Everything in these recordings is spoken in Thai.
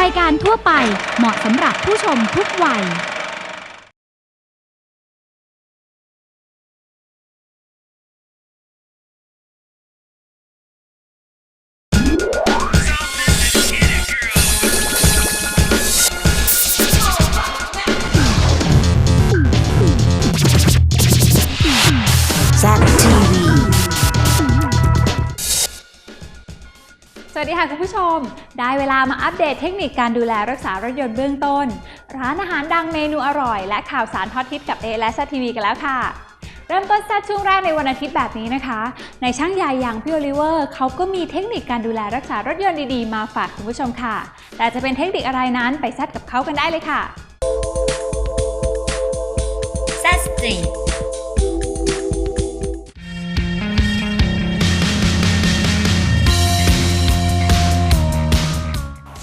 รายการทั่วไปเหมาะสำหรับผู้ชมทุกวัย z TV ส วัสดีค่ะคุณผู้ชม ได้เวลามาอัปเดตเทคนิคการดูแลรักษารถยนต์เบื้องต้น ร้านอาหารดังเมนูอร่อย และข่าวสารฮอตฮิตกับเอและซัทีวีกันแล้วค่ะ เริ่มต้นซัดช่วงแรกในวันอาทิตย์แบบนี้นะคะ ในช่างใหญ่อย่างพี่โอลิเวอร์เขาก็มีเทคนิคการดูแลรักษารถยนต์ดีๆ มาฝากคุณผู้ชมค่ะ แต่จะเป็นเทคนิคอะไรนั้นไปซัดกับเขากันได้เลยค่ะ z Street ส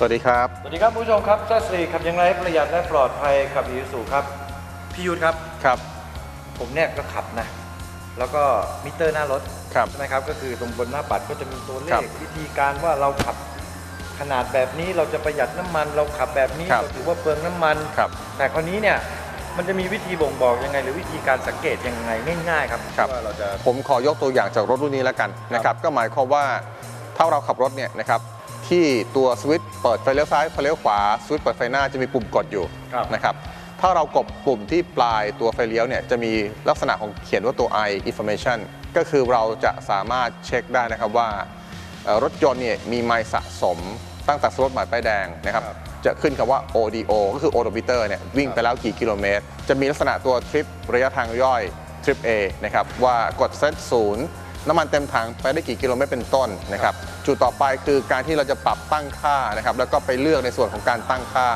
วัสดีครับ สวัสดีครับคุณผู้ชมครับแซสรีขับยังไงให้ประหยัดและปลอดภัยขับอีสูครับ พี่ยุทธครับ ครับ ผมเนี่ยก็ขับนะ แล้วก็มิเตอร์หน้ารถครับใช่ไหมครับ ก็คือตรงบนหน้าปัดก็จะมีตัวเลครัขบวิธีการว่าเราขับขนาดแบบนี้เราจะประหยัดน้ำมัน เราขับแบบนี้ครับเราถือว่าเปลืองน้ำมันครับแต่คราวนี้เนี่ยมันจะมีวิธีบ่งบอกยังไง หรือวิธีการสังเกตยังไงง่ายๆครับครับว่าเราจะผมขอยกตัวอย่างจากรถรุ่นนี้แล้วกันนะครับ ก็หมายความว่าถ้าเราขับรถเนี่ยนะครับ ที่ตัวสวิตช์เปิดไฟเลี้ยวซ้ายไฟเลี้ยวขวาสวิตช์เปิดไฟหน้าจะมีปุ่มกดอยู่ครับ นะครับถ้าเรากดปุ่มที่ปลายตัวไฟเลี้ยวเนี่ยจะมีลักษณะของเขียนว่าตัว i information ก็คือเราจะสามารถเช็คได้นะครับว่าเอ่อรถยนต์เนี่ยมีไมล์สะสมตั้งแต่สรถหมายป้ายแดงนะครับครับ จะขึ้นคำว่า ODO ก็คือ odometer เนี่ยวิ่งไปแล้วกี่กิโลเมตร จะมีลักษณะตัวทริประยะทางย่อยทริป A นะครับว่ากดเซตศูนย์ น้ำมันเต็มถังไปได้กี่กิโลเมตรเป็นต้นนะครับจุดต่อไปคือการที่เราจะปรับตั้งค่านะครับแล้วก็ไปเลือกในส่วนของการตั้งค่า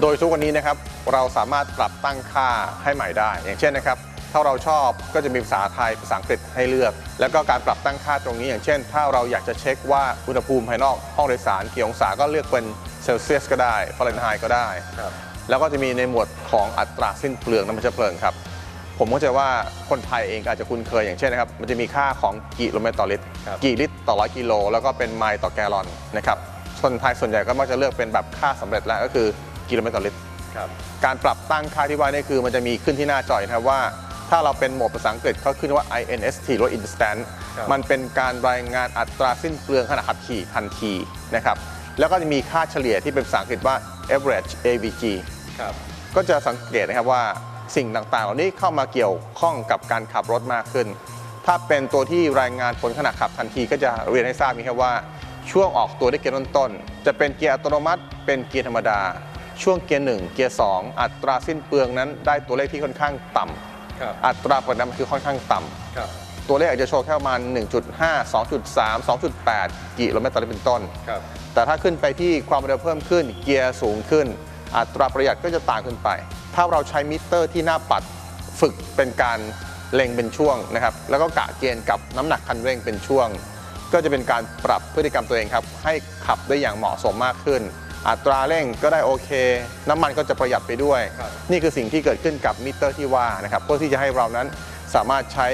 โดยทุกวันนี้นะครับเราสามารถปรับตั้งค่าให้ใหม่ได้ อย่างเช่นนะครับถ้าเราชอบก็จะมีภาษาไทยภาษาอังกฤษให้เลือก แล้วก็การปรับตั้งค่าตรงนี้ อย่างเช่น ถ้าเราอยากจะเช็คว่าอุณหภูมิภายนอกห้องโดยสารกี่องศาก็เลือกเป็นเซลเซียสก็ได้ฟาเรนไฮต์ก็ได้ครับแล้วก็จะมีในหมวดของอัตราสิ้นเปลืองน้ำมันเชื้อเพลิงครับ ผมก็จะว่าคนไทยเองก็อาจจะคุ้นเคยอย่างเช่นนะครับ มันจะมีค่าของกิโลเมตรต่อลิตร ครับ กี่ลิตรต่อร้อยกิโล แล้วก็เป็นไมล์ต่อแกลลอนนะครับคนไทยส่วนใหญ่ก็มักจะเลือกเป็นแบบค่าสำเร็จแล้วก็คือกิโลเมตรต่อลิตร ครับ การปรับตั้งค่าที่ว่านี่คือมันจะมีขึ้นที่หน้าจอยนะครับว่า ถ้าเราเป็นโหมดภาษาอังกฤษเขาขึ้นว่า INST หรือว่า instant ครับ มันเป็นการรายงานอัตราสิ้นเปลืองขณะขับขี่ทันทีนะครับแล้วก็จะมีค่าเฉลี่ยที่เป็นภาษาอังกฤษว่า average AVG ครับ ก็จะสังเกตนะครับว่า สิ่งต่างๆ เหล่านี้เข้ามาเกี่ยวข้องกับการขับรถมากขึ้น ถ้าเป็นตัวที่รายงานผลขณะขับทันทีก็จะเรียนให้ทราบนี้ครับว่า ช่วงออกตัวด้วยเกียร์ต้นๆจะเป็นเกียร์อัตโนมัติ เป็นเกียร์ธรรมดา ช่วงเกียร์1เกียร์2อัตราสิ้นเปลืองนั้น ได้ตัวเลขที่ค่อนข้างต่ำครับอัตราประหยัดน้ำมันคือค่อนข้างต่ำครับตัวเลขอาจจะโชว์แค่ประมาณ 1.5 2.3 2.8 กิโลเมตรต่อลิตรเป็นต้นครับแต่ถ้าขึ้นไปที่ความเร็วเพิ่มขึ้น เกียร์สูงขึ้น อัตราประหยัดก็จะต่างขึ้นไป ถ้าเราใช้มิเตอร์ที่หน้าปัดฝึกเป็นการเล็งเป็นช่วงนะครับ แล้วก็กะเกณฑ์กับน้ำหนักคันเร่งเป็นช่วง ก็จะเป็นการปรับพฤติกรรมตัวเองครับ ให้ขับได้อย่างเหมาะสมมากขึ้น อัตราเร่งก็ได้โอเค น้ำมันก็จะประหยัดไปด้วย นี่คือสิ่งที่เกิดขึ้นกับมิเตอร์ที่ว่านะครับเพื่อที่จะให้เรานั้นสามารถใช้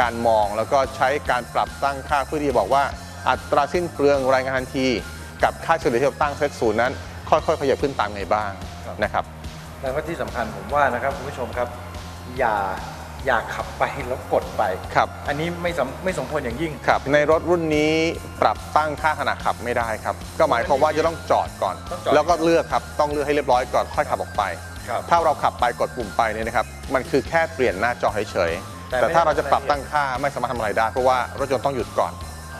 การมองแล้วก็ใช้การปรับตั้งค่าเพื่อที่จะบอกว่า อัตราสิ้นเปลืองรายงานทันที กับค่าเฉลี่ยที่เราตั้งเซตศูนย์นั้น ค่อยๆขยับขึ้นตามไงบ้างนะครับ แล้วก็ที่สำคัญผมว่านะครับคุณผู้ชมครับ อย่าอย่าขับไปแล้วกดไป ครับ อันนี้ไม่สมไม่สมควรอย่างยิ่ง ครับ ในรถรุ่นนี้ปรับตั้งค่าขณะขับไม่ได้ครับ ก็หมายความว่าจะต้องจอดก่อน ต้องจอด แล้วก็เลือกครับ ต้องเลือกให้เรียบร้อยก่อนค่อยขับออกไป ครับ ถ้าเราขับไปกดปุ่มไปเนี่ยนะครับ มันคือแค่เปลี่ยนหน้าจอเฉยๆแต่แต่ถ้าไม่เราจะปรับรายละเอียดตั้งค่าไม่สามารถทำอะไรได้เพราะว่ารถยนต์ต้องหยุดก่อน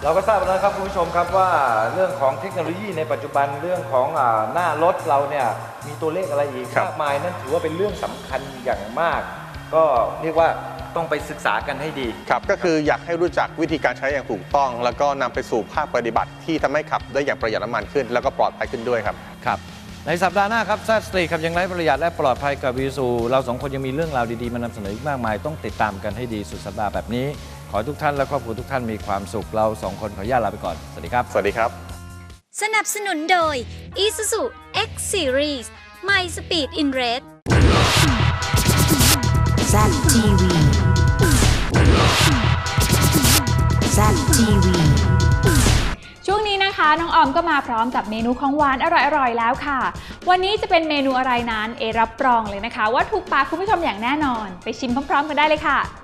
เราก็ทราบแล้วครับคุณผู้ชมครับว่าเรื่องของเทคโนโลยีในปัจจุบันเรื่องของอ่าหน้ารถเราเนี่ยมีตัวเลขอะไรอีกครับ มากมายนั่นถือว่าเป็นเรื่องสำคัญอย่างมาก ก็เรียกว่าต้องไปศึกษากันให้ดี ครับก็คืออยากให้รู้จักวิธีการใช้อย่างถูกต้อง แล้วก็นำไปสู่ภาคปฏิบัติที่ทำให้ขับได้อย่างประหยัดน้ำมันขึ้น แล้วก็ปลอดภัยขึ้นด้วยครับ ครับ ในสัปดาห์หน้าครับแซดสตรีครับยังไร้ประหยัดและปลอดภัยกับวีซู เราสองคนยังมีเรื่องราวดี ๆ มานำเสนออีกมากมาย ต้องติดตามกันให้ดีสุดสัปดาห์แบบนี้ข อให้ทุกท่านและครอบครัวทุกท่านมีความสุขเราสองคนขออนุญาตลาไปก่อน สวัสดีครับ สวัสดีครับ สนับสนุนโดย Isuzu X Series My Speed in Red z TV z TV ช่วงนี้นะคะคะ น้องออมก็มาพร้อมกับเมนูของหวานอร่อยๆ แล้วค่ะ วันนี้จะเป็นเมนูอะไรนั้น เอรับรองเลยนะคะ ว่าถูกปากคุณผู้ชมอย่างแน่นอน ไปชิมพร้อมๆกันได้เลยค่ะ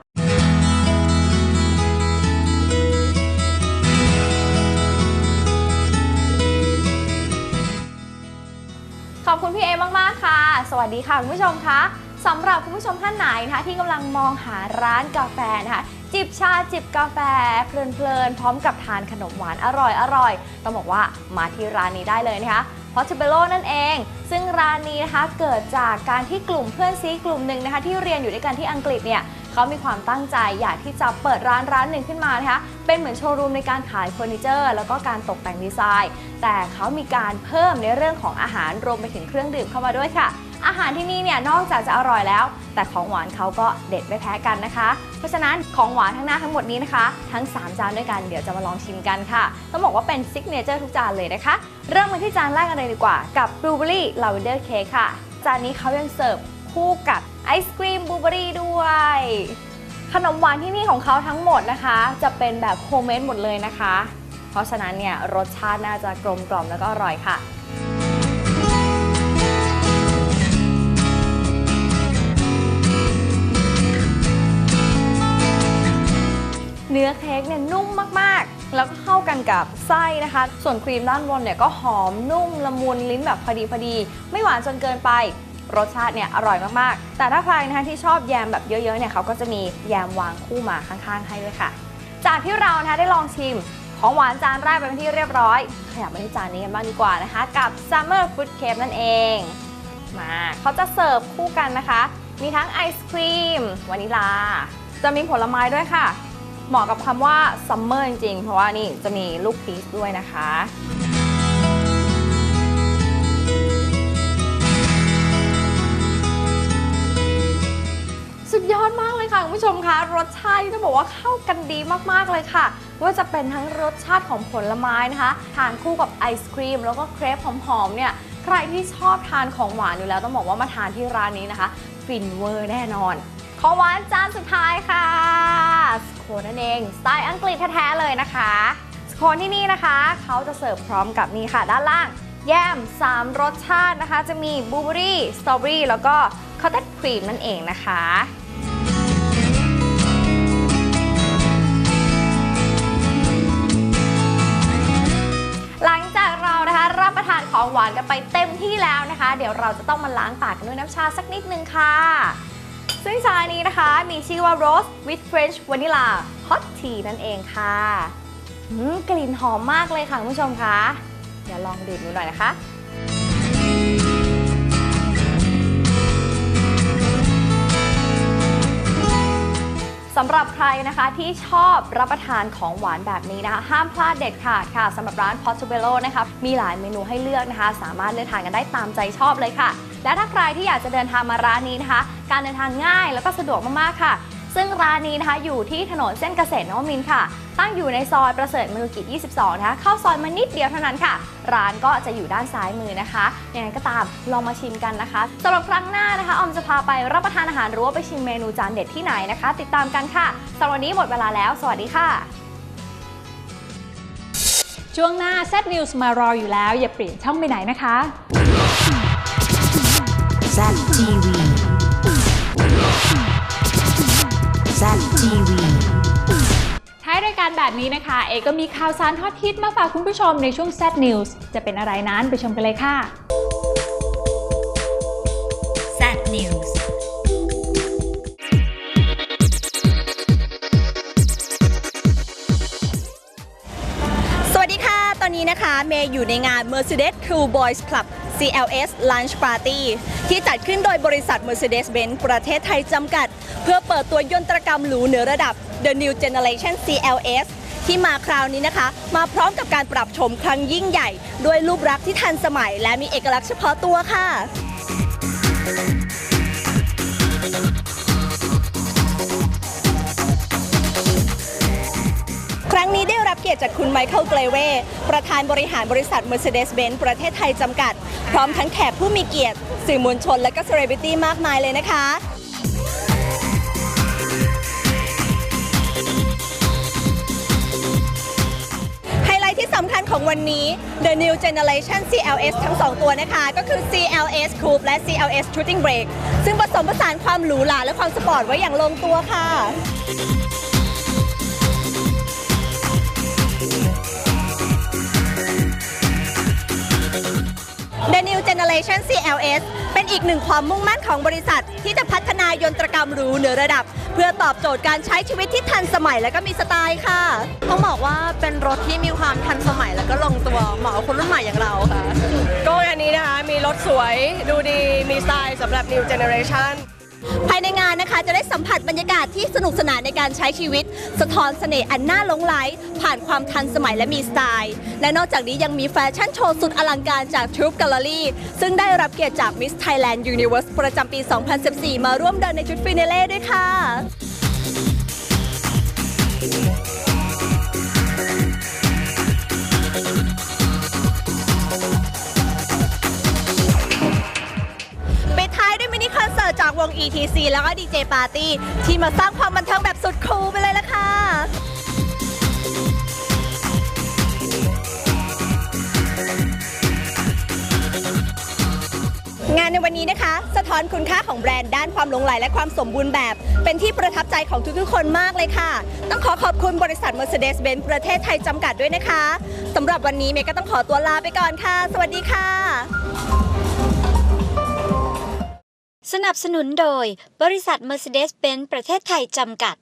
อบคุณพี่เอมากๆค่ะ สวัสดีค่ะคุณผู้ชมคะสำหรับคุณผู้ชมท่านไหนนะคะที่กำลังมองหาร้านกาแฟนะคะจิบชาจิบกาแฟเพลินๆพร้อมกับทานขนมหวานอร่อยๆต้องบอกว่ามาที่ร้านนี้ได้เลยนะคะ Portobello นั่นเอง ซึ่งร้านนี้นะคะเกิดจากการที่กลุ่มเพื่อนซีกลุ่มหนึ่งนะคะที่เรียนอยู่ด้วยกันที่อังกฤษเนี่ย เขามีความตั้งใจอยากที่จะเปิดร้านร้านหนึ่งขึ้นมานะคะ เป็นเหมือนโชว์รูมในการขายเฟอร์นิเจอร์ แล้วก็การตกแต่งดีไซน์ แต่เขามีการเพิ่มในเรื่องของอาหารรวมไปถึงเครื่องดื่มเข้ามาด้วยค่ะ อาหารที่นี่เนี่ยนอกจากจะอร่อยแล้ว แต่ของหวานเขาก็เด็ดไม่แพ้กันนะคะ เพราะฉะนั้นของหวานทั้งหน้าทั้งหมดนี้นะคะ ทั้ง 3 จานด้วยกันเดี๋ยวจะมาลองชิมกันค่ะ ต้องบอกว่าเป็นซิกเนเจอร์ทุกจานเลยนะคะ เริ่มกันที่จานแรกกันเลยดีกว่ากับบลูเบอรี่ลาเวนเดอร์เค้กค่ะ จานนี้เขายังเสิร์ฟคู่กับ ไอศครีมบลูเบอรี่ด้วย ขนมหวานที่นี่ของเขาทั้งหมดนะคะ จะเป็นแบบโฮมเมดหมดเลยนะคะ เพราะฉะนั้นเนี่ยรสชาติน่าจะกลมกล่อมแล้วก็อร่อยค่ะเนื้อเค้กเนี่ยนุ่มมากๆ แล้วก็เข้ากันกับไส้นะคะ ส่วนครีมด้านบนเนี่ยก็หอมนุ่มละมุนลิ้นแบบพอดีพอดี ไม่หวานจนเกินไป รสชาติเนี่ยอร่อยมากๆ แต่ถ้าใครนะคะที่ชอบแยมแบบเยอะๆเนี่ยเขาก็จะมีแยมวางคู่มาข้างๆ ให้ด้วยค่ะ จากที่เรานะคะได้ลองชิมของหวานจานแรกไปเป็นที่เรียบร้อย ขยับมาที่จานนี้กันบ้างดีกว่านะคะ กับ Summer Fruit Cake นั่นเอง มาเขาจะเสิร์ฟคู่กันนะคะ มีทั้งไอศครีมวานิลา จะมีผลไม้ด้วยค่ะ เหมาะกับคำว่าซัมเมอร์จริงๆ เพราะว่านี่จะมีลูกพีชด้วยนะคะ คุณผู้ชมคะรสชาติที่ต้องบอกว่าเข้ากันดีมากๆเลยค่ะ ว่าจะเป็นทั้งรสชาติของผลไม้นะคะทานคู่กับไอศครีม แล้วก็เครปหอมๆเนี่ยใครที่ชอบทานของหวานอยู่แล้วต้องบอกว่ามาทานที่ร้านนี้นะคะฟินเวอร์แน่นอนของหวานจานสุดท้ายค่ะสโคนนั่นเองสไตล์อังกฤษแท้ๆเลยนะคะสโคนที่นี่นะคะเขาจะเสิร์ฟพร้อมกับนี่ค่ะ ด้านล่าง แยม 3 รสชาตินะคะ จะมีบลูเบอรี่สตรอเบอรี่แล้วก็คอตเต d ครีมนั่นเองนะคะ ของหวานกันไปเต็มที่แล้วนะคะ เดี๋ยวเราจะต้องมาล้างปากกันด้วยน้ำชาสักนิดนึงค่ะ ซึ่งชานี้นะคะ มีชื่อว่า Rose with French Vanilla Hot Tea นั่นเองค่ะกลิ่นหอมมากเลยค่ะคุณผู้ชมคะ เดี๋ยวลองดื่มดูหน่อยนะคะ สำหรับใครนะคะที่ชอบรับประทานของหวานแบบนี้นะคะห้ามพลาดเด็ดขาดค่ะสำหรับร้าน Portobello นะคะมีหลายเมนูให้เลือกนะคะ สามารถเลือกทานกันได้ตามใจชอบเลยค่ะ และถ้าใครที่อยากจะเดินทางมาร้านนี้นะคะ การเดินทางง่ายแล้วก็สะดวกมากๆค่ะ ซึ่งร้านนี้นะคะอยู่ที่ถนนเส้นเกษตรนวมินทร์ค่ะ ตั้งอยู่ในซอยประเสริฐมนุกิจ 22 นะคะ เข้าซอยมานิดเดียวเท่านั้นค่ะ ร้านก็จะอยู่ด้านซ้ายมือนะคะ ยังไงก็ตามลองมาชิมกันนะคะสำหรับครั้งหน้านะคะ ออมจะพาไปรับประทานอาหารหรือว่าไปชิมเมนูจานเด็ดที่ไหนนะคะ ติดตามกันค่ะสำหรับวันนี้หมดเวลาแล้ว สวัสดีค่ะช่วงหน้า Z News มารออยู่แล้ว อย่าเปลี่ยนช่องไปไหนนะคะ ZTV ZTV ท้ายรายการแบบนี้นะคะ เอก็มีข่าวสารฮอตฮิตมาฝากคุณผู้ชมในช่วง Z News จะเป็นอะไรนั้นไปชมกันเลยค่ะ Z News สวัสดีค่ะ ตอนนี้นะคะ เมย์อยู่ในงาน Mercedes Cool Boys Club CLS Lunch Party ที่จัดขึ้นโดยบริษัท Mercedes-Benz ประเทศไทยจำกัด เพื่อเปิดตัวยนตรกรรมหรูเหนือระดับ The New Generation CLS ที่มาคราวนี้นะคะ มาพร้อมกับการปรับโฉมครั้งยิ่งใหญ่ ด้วยรูปลักษณ์ที่ทันสมัย และมีเอกลักษณ์เฉพาะตัวค่ะครั้งนี้ได้รับเกียรติจากคุณไมเคิลเกรเวประธานบริหารบริษัท Mercedes-Benz ประเทศไทยจำกัด พร้อมทั้งแขกผู้มีเกียรติ สื่อมวลชนและก็เซเลบริตี้มากมายเลยนะคะ ของวันนี้ The New Generation CLS ทั้ง 2 ตัวนะคะ ก็คือ CLS Coupe และ CLS Shooting Brake ซึ่งผสมผสานความหรูหราและความสปอร์ตไว้อย่างลงตัวค่ะ The New Generation CLS เป็นอีกหนึ่งความมุ่งมั่นของบริษัท ที่จะพัฒนายนตรกรรมหรูเหนือระดับ เพื่อตอบโจทย์การใช้ชีวิตที่ทันสมัยและก็มีสไตล์ค่ะ ต้องบอกว่าเป็นรถที่มีความทันสมัยแล้วก็ลงตัวเหมาะกับคนรุ่นใหม่อย่างเราค่ะ ก็อันนี้นะคะมีรถสวยดูดีมีสไตล์สำหรับ new generation ภายในงานนะคะจะได้สัมผัสบรรยากาศที่สนุกสนานในการใช้ชีวิต สะท้อนเสน่ห์อันน่าหลงไหลผ่านความทันสมัยและมีสไตล์ และนอกจากนี้ยังมีแฟชั่นโชว์สุดอลังการจากทรูปแกลเลอรี่ซึ่งได้รับเกียรติจาก Miss Thailand Universe ประจำปี 2014 มาร่วมเดินในชุดฟินาเล่ด้วยค่ะ TC แล้วก็ดีเจปาร์ตี้ที่มาสร้างความบันเทิงแบบสุดคูลไปเลยละค่ะงานในวันนี้นะคะ สะท้อนคุณค่าของแบรนด์ด้านความหลงไหลและความสมบูรณ์แบบ เป็นที่ประทับใจของทุกๆคนมากเลยค่ะ ต้องขอขอบคุณบริษัท Mercedes-Benz ประเทศไทยจำกัดด้วยนะคะสำหรับวันนี้เมย์ก็ต้องขอตัวลาไปก่อนค่ะ สวัสดีค่ะ สนับสนุนโดย บริษัท Mercedes-Benz ประเทศไทยจำกัด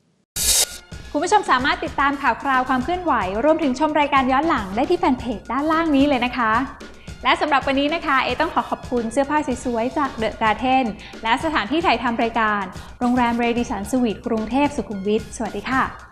คุณผู้ชมสามารถติดตามข่าวคราวความเคลื่อนไหว รวมถึงชมรายการย้อนหลังได้ที่แฟนเพจด้านล่างนี้เลยนะคะ และสำหรับวันนี้นะคะ เอต้องขอขอบคุณเสื้อผ้าสวยๆจากเดอะการ์เทนและสถานที่ถ่ายทำรายการ โรงแรมเรดิสันสวีทกรุงเทพสุขุมวิท สวัสดีค่ะ